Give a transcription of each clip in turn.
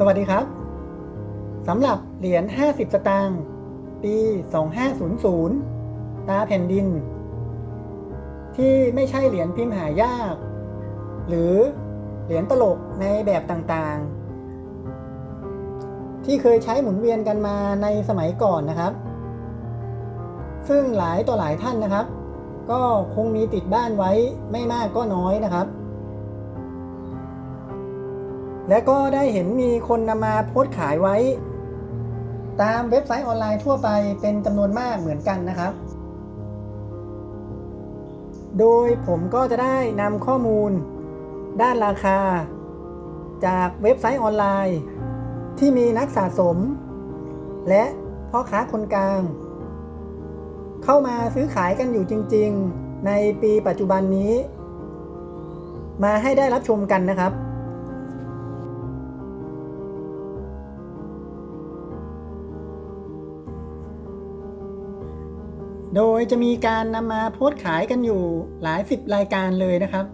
สวัสดีครับสำหรับเหรียญ 50 สตางค์ปี 2500 ตาแผ่นดิน ที่ไม่ใช่เหรียญพิมพ์หายาก หรือเหรียญตลกในแบบต่างๆ ที่เคยใช้หมุนเวียนกันมาในสมัยก่อนนะครับ ซึ่งหลายต่อหลายท่านนะครับ ก็คงมีติดบ้านไว้ไม่มากก็น้อยนะครับ และก็ได้เห็นมีคนนำมาโพสต์ขายไว้ ตามเว็บไซต์ออนไลน์ทั่วไปเป็นจำนวนมากเหมือนกันนะครับ โดยผมก็จะได้นำข้อมูล ด้านราคา จากเว็บไซต์ออนไลน์ ที่มีนักสะสม และพ่อค้าคนกลาง เข้ามาซื้อขายกันอยู่จริง ๆ ในปีปัจจุบันนี้ มาให้ได้รับชมกันนะครับ โดยจะมีการนำมาโพสต์ขายกันอยู่หลายสิบรายการเลยนะครับ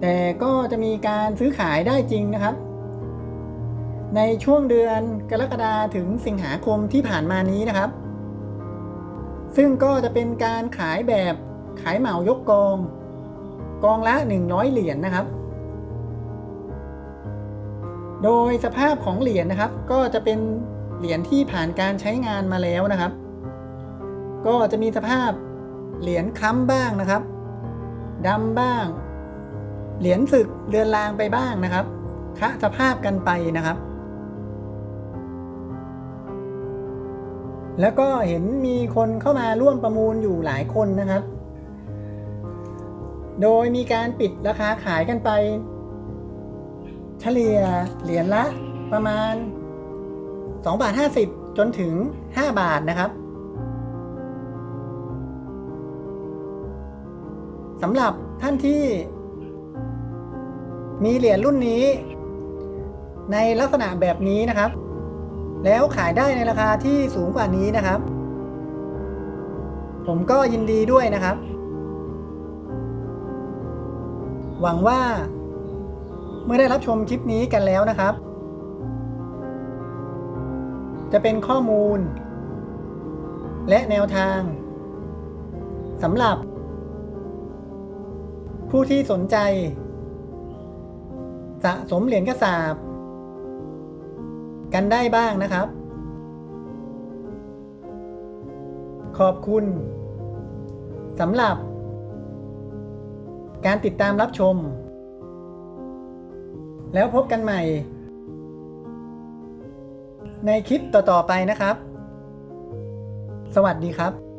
แต่ก็จะมีการซื้อขายได้จริงนะครับ ในช่วงเดือนกรกฎาถึงสิงหาคมที่ผ่านมานี้นะครับ ซึ่งก็จะเป็นการขายแบบขายเหมายกกอง กองละ 100 เหรียญนนะครับ โดยสภาพของเหรียญนะครับ ก็จะเป็นเหรียญที่ผ่านการใช้งานมาแล้วนะครับ ก็จะมีสภาพเหรียญค้ำบ้างนะครับดำบ้าง เหรียญสึกเลือนลางไปบ้างนะครับคะสภาพกันไปนะครับ แล้วก็เห็นมีคนเข้ามาร่วมประมูลอยู่หลายคนนะครับ โดยมีการปิดราคาขายกันไป เฉลี่ยเหรียญละประมาณ2บาท50 จนถึง 5 บาทนะครับ สำหรับท่านที่ มีเหรียญรุ่นนี้ ในลักษณะแบบนี้นะครับ แล้วขายได้ในราคาที่สูงกว่านี้นะครับ ผมก็ยินดีด้วยนะครับ หวังว่า เมื่อได้รับชมคลิปนี้กันแล้วนะครับ จะเป็นข้อมูล และแนวทางสำหรับ ผู้ที่สนใจ สะสมเหรียญกระสาบ กันได้บ้างนะครับ ขอบคุณสำหรับ การติดตามรับชม แล้วพบกันใหม่ ในคลิปต่อ ๆ ไปนะครับ สวัสดีครับ